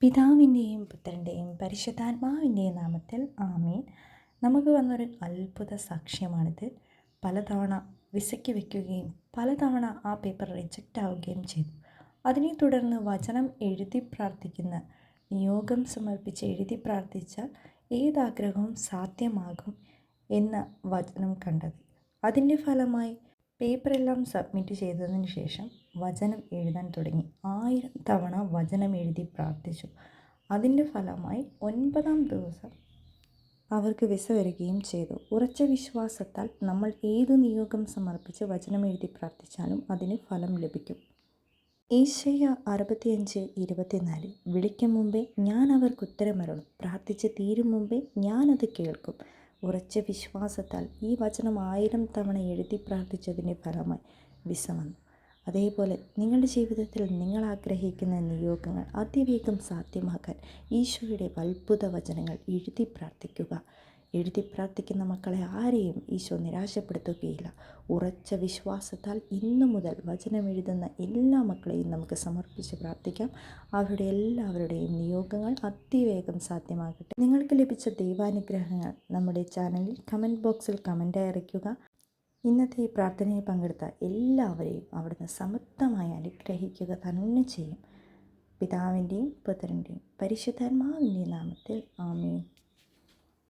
പിതാവിന്റെയും പുത്രന്റെയും പരിശുദ്ധാത്മാവിന്റെയും നാമത്തിൽ ആമീൻ. നമുക്ക് വന്നൊരു അത്ഭുത സാക്ഷ്യമാണിത്. പലതവണ വിസയ്ക്ക് വയ്ക്കുകയും പലതവണ ആ പേപ്പർ റിജക്റ്റ് ആവുകയും ചെയ്തു. അതിനെ തുടർന്ന് വചനം എഴുതി പ്രാർത്ഥിക്കുന്ന നിയോഗം സമർപ്പിച്ച് എഴുതി പ്രാർത്ഥിച്ചാൽ ഏതാഗ്രഹവും സാധ്യമാകും എന്ന വചനം കണ്ടത്. അതിന്റെ ഫലമായി പേപ്പറെല്ലാം സബ്മിറ്റ് ചെയ്തതിന് ശേഷം വചനം എഴുതാൻ തുടങ്ങി. ആയിരം തവണ വചനം എഴുതി പ്രാർത്ഥിച്ചു. അതിന്റെ ഫലമായി ഒൻപതാം ദിവസം അവർക്ക് വിസ വരികയും ചെയ്തു. ഉറച്ച വിശ്വാസത്താൽ നമ്മൾ ഏത് നിയോഗം സമർപ്പിച്ച് വചനം എഴുതി പ്രാർത്ഥിച്ചാലും അതിന് ഫലം ലഭിക്കും. ഈശയ്യ അറുപത്തിയഞ്ച് ഇരുപത്തിനാല് വിളിക്കും മുമ്പേ ഞാൻ അവർക്ക് ഉത്തരമരുളും. പ്രാർത്ഥിച്ച് തീരും മുമ്പേ ഞാനത് കേൾക്കും. ഉറച്ച വിശ്വാസത്താൽ ഈ വചനം ആയിരം തവണ എഴുതി പ്രാർത്ഥിച്ചതിന്റെ ഫലമായി വിസ വന്നു അതേപോലെ നിങ്ങളുടെ ജീവിതത്തിൽ നിങ്ങൾ ആഗ്രഹിക്കുന്ന നിയോഗങ്ങൾ അതിവേഗം സാധ്യമാക്കാൻ ഈശോയുടെ അത്ഭുത വചനങ്ങൾ എഴുതി പ്രാർത്ഥിക്കുക. എഴുതി പ്രാർത്ഥിക്കുന്ന മക്കളെ ആരെയും ഈശോ നിരാശപ്പെടുത്തുകയില്ല. ഉറച്ച വിശ്വാസത്താൽ ഇന്നു മുതൽ വചനം എഴുതുന്ന എല്ലാ മക്കളെയും നമുക്ക് സമർപ്പിച്ച് പ്രാർത്ഥിക്കാം. അവരുടെ എല്ലാവരുടെയും നിയോഗങ്ങൾ അതിവേഗം സാധ്യമാകട്ടെ. നിങ്ങൾക്ക് ലഭിച്ച ദൈവാനുഗ്രഹങ്ങൾ നമ്മുടെ ചാനലിൽ കമന്റ് ബോക്സിൽ കമന്റ് അയക്കുക ഇന്നത്തെ ഈ പ്രാർത്ഥനയിൽ പങ്കെടുത്ത എല്ലാവരെയും അവിടുന്ന് സമൃദ്ധമായി അനുഗ്രഹിക്കുക തന്നെ ചെയ്യും. പിതാവിന്റെയും പുത്രന്റെയും പരിശുദ്ധാത്മാവിന്റെയും നാമത്തിൽ ആമേൻ.